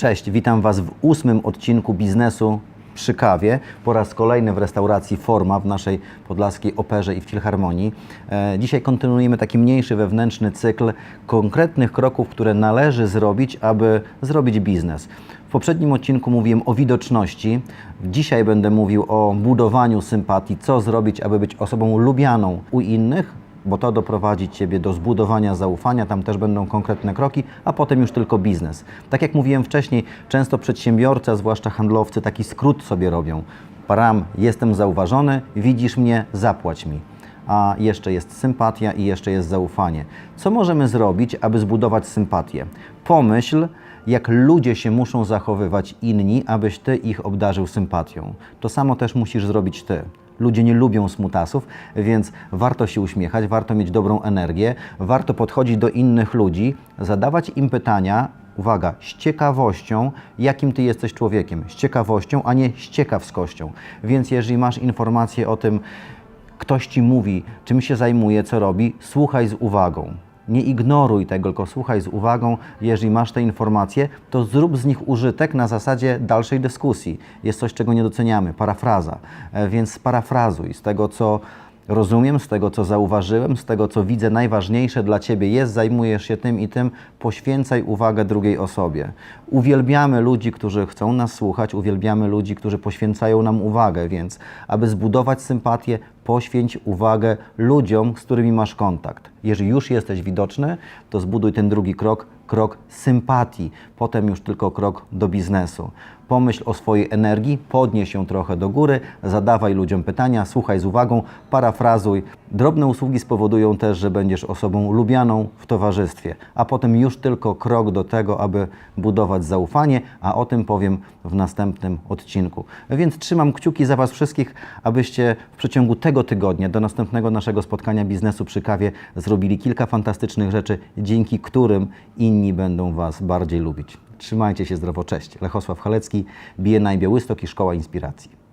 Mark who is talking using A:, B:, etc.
A: Cześć, witam Was w ósmym odcinku biznesu przy kawie. Po raz kolejny w restauracji Forma w naszej podlaskiej operze i w Filharmonii. E, Dzisiaj kontynuujemy taki mniejszy wewnętrzny cykl konkretnych kroków, które należy zrobić, aby zrobić biznes. W poprzednim odcinku mówiłem o widoczności. Dzisiaj będę mówił o budowaniu sympatii, co zrobić, aby być osobą lubianą u innych, bo to doprowadzi Ciebie do zbudowania zaufania, tam też będą konkretne kroki, a potem już tylko biznes. Tak jak mówiłem wcześniej, często przedsiębiorcy, a zwłaszcza handlowcy, taki skrót sobie robią. Param, jestem zauważony, widzisz mnie, zapłać mi. A jeszcze jest sympatia i jeszcze jest zaufanie. Co możemy zrobić, aby zbudować sympatię? Pomyśl, jak ludzie się muszą zachowywać inni, abyś Ty ich obdarzył sympatią. To samo też musisz zrobić Ty. Ludzie nie lubią smutasów, więc warto się uśmiechać, warto mieć dobrą energię, warto podchodzić do innych ludzi, zadawać im pytania, uwaga, z ciekawością, jakim ty jesteś człowiekiem. Z ciekawością, a nie z ciekawskością. Więc jeżeli masz informacje o tym, ktoś ci mówi, czym się zajmuje, co robi, słuchaj z uwagą. Nie ignoruj tego, tylko słuchaj z uwagą. Jeżeli masz te informacje, to zrób z nich użytek na zasadzie dalszej dyskusji. Jest coś, czego nie doceniamy, parafraza. E, Więc parafrazuj z tego, co rozumiem, z tego, co zauważyłem, z tego, co widzę, najważniejsze dla Ciebie jest, zajmujesz się tym i tym, poświęcaj uwagę drugiej osobie. Uwielbiamy ludzi, którzy chcą nas słuchać, uwielbiamy ludzi, którzy poświęcają nam uwagę, więc aby zbudować sympatię, poświęć uwagę ludziom, z którymi masz kontakt. Jeżeli już jesteś widoczny, to zbuduj ten drugi krok, krok sympatii, potem już tylko krok do biznesu. Pomyśl o swojej energii, podnieś ją trochę do góry, zadawaj ludziom pytania, słuchaj z uwagą, parafrazuj. Drobne usługi spowodują też, że będziesz osobą lubianą w towarzystwie, a potem już tylko krok do tego, aby budować zaufanie, a o tym powiem w następnym odcinku. Więc trzymam kciuki za Was wszystkich, abyście w przeciągu tego tygodnia do następnego naszego spotkania biznesu przy kawie zrobili kilka fantastycznych rzeczy, dzięki którym inni będą Was bardziej lubić. Trzymajcie się zdrowo, cześć. Lechosław Halecki, BNI Białystok i Szkoła Inspiracji.